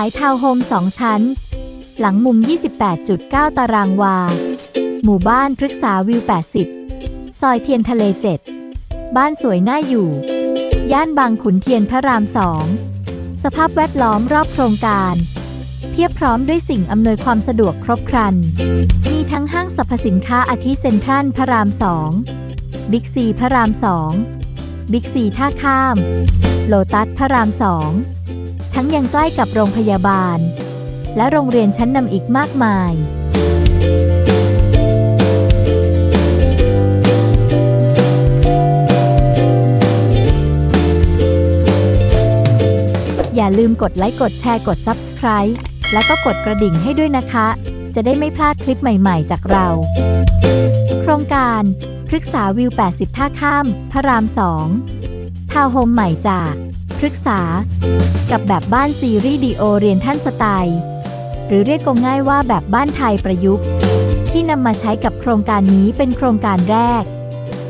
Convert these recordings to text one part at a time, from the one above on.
ายทาวน์โฮม 2 ชั้น หลังมุม 28.9 ตารางวา หมู่บ้านพฤกษาวิว 80 ซอยเทียนทะเล 7 บ้านสวยน่าอยู่ ย่านบางขุนเทียนพระราม2สภาพแวดล้อมรอบโครงการ เพียบพร้อมด้วยสิ่งอำนวยความสะดวกครบครัน มีทั้งห้างสรรพสินค้าอาทิเซ็นทรัลพระราม2บิ๊กซีพระราม2บิ๊กซีท่าข้าม โลตัสพระราม2 ทั้งยังใกล้กับโรงพยาบาล และโรงเรียนชั้นนำอีกมากมาย อย่าลืมกดไลค์ กดแชร์ กด Subscribe แล้วก็กดกระดิ่งให้ด้วยนะคะ จะได้ไม่พลาดคลิปใหม่ๆ จากเรา โครงการพฤกษาวิว 80 ท่าข้าม พระราม 2 ทาวน์โฮมใหม่จาก พฤกษา กับแบบบ้านซีรีส์ดีโอเรียนท่านสไตล์ หรือเรียกง่ายๆว่าแบบบ้านไทยประยุกต์ ที่นำมาใช้กับโครงการนี้เป็นโครงการแรก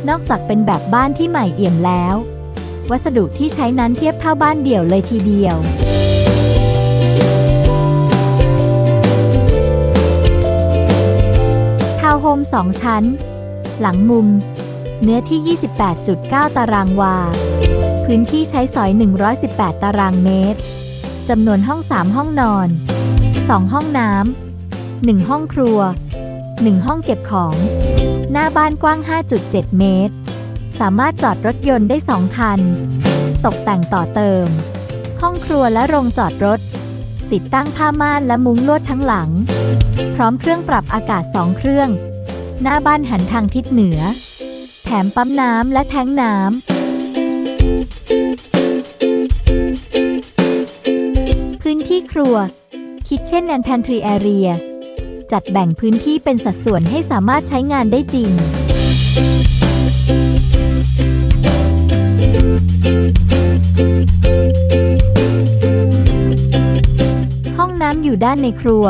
นอกจากเป็นแบบบ้านที่ใหม่เอี่ยมแล้ว วัสดุที่ใช้นั้นเทียบเท่าบ้านเดี่ยวเลยทีเดียวทาวน์โฮม2ชั้น หลังมุม เนื้อที่ 28.9 ตารางวา พื้นที่ใช้สอย 118 ตารางเมตร จำนวนห้อง 3 ห้องนอน 2 ห้องน้ำ 1 ห้องครัว 1 ห้องเก็บของ หน้าบ้านกว้าง 5.7 เมตร สามารถจอดรถยนต์ได้ 2 คัน ตกแต่งต่อเติม ห้องครัวและโรงจอดรถ ติดตั้งผ้าม่านและมุ้งลวดทั้งหลัง พร้อมเครื่องปรับอากาศ 2 เครื่อง หน้าบ้านหันทางทิศเหนือ แถมปั๊มน้ำและแท้งน้ำ พื้นที่ครัว Kitchen and Pantry Area จัดแบ่งพื้นที่เป็นสัดส่วนให้สามารถใช้งานได้จริง ห้องน้ำอยู่ด้านในครัว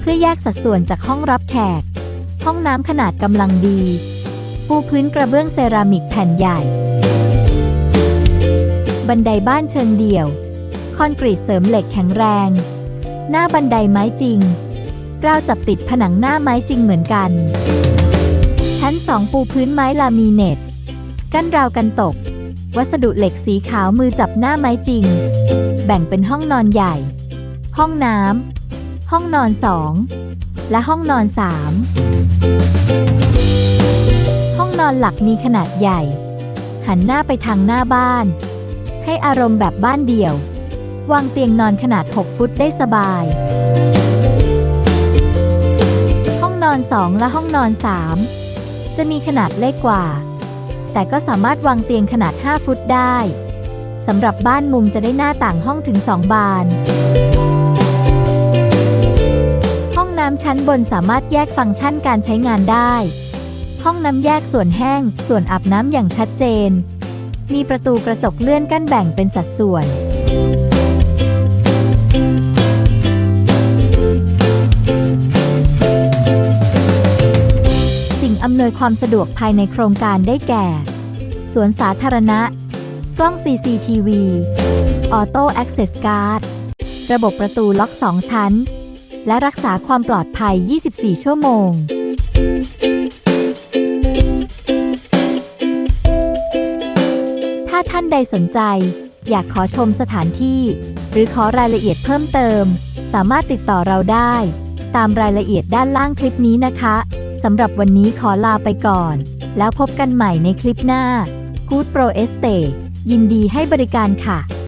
เพื่อแยกสัดส่วนจากห้องรับแขก ห้องน้ำขนาดกำลังดี ปูพื้นกระเบื้องเซรามิกแผ่นใหญ่ บันไดบ้านเชิงเดี่ยว คอนกรีตเสริมเหล็กแข็งแรง หน้าบันไดไม้จริง เราวจับติดผนังหน้าไม้จริงเหมือนกัน ชั้นสองปูพื้นไม้ลามิเนตกั้นราวกันตก วัสดุเหล็กสีขาวมือจับหน้าไม้จริง แบ่งเป็นห้องนอนใหญ่ ห้องน้ำห้องนอนสองและห้องนอนสามห้องนอนหลักมีขนาดใหญ่ หันหน้าไปทางหน้าบ้าน ให้อารมณ์แบบบ้านเดี่ยว วางเตียงนอนขนาด 6 ฟุตได้สบาย ห้องนอน 2 และห้องนอน 3 จะมีขนาดเล็กกว่า แต่ก็สามารถวางเตียงขนาด 5 ฟุตได้สำหรับบ้านมุมจะได้หน้าต่างห้องถึง 2 บาน ห้องน้ำชั้นบนสามารถแยกฟังก์ชันการใช้งานได้ ห้องน้ำแยกส่วนแห้ง ส่วนอาบน้ำอย่างชัดเจน มีประตูกระจกเลื่อนกั้นแบ่งเป็นสัดส่วนสิ่งอำนวยความสะดวกภายในโครงการได้แก่ สวนสาธารณะ กล้อง CCTV Auto Access Guard ระบบประตูล็อก 2 ชั้น และรักษาความปลอดภัย 24 ชั่วโมง ท่านใดสนใจ อยากขอชมสถานที่ หรือขอรายละเอียดเพิ่มเติม สามารถติดต่อเราได้ ตามรายละเอียดด้านล่างคลิปนี้นะคะสำหรับวันนี้ขอลาไปก่อน แล้วพบกันใหม่ในคลิปหน้า Good Pro Estate ยินดีให้บริการค่ะ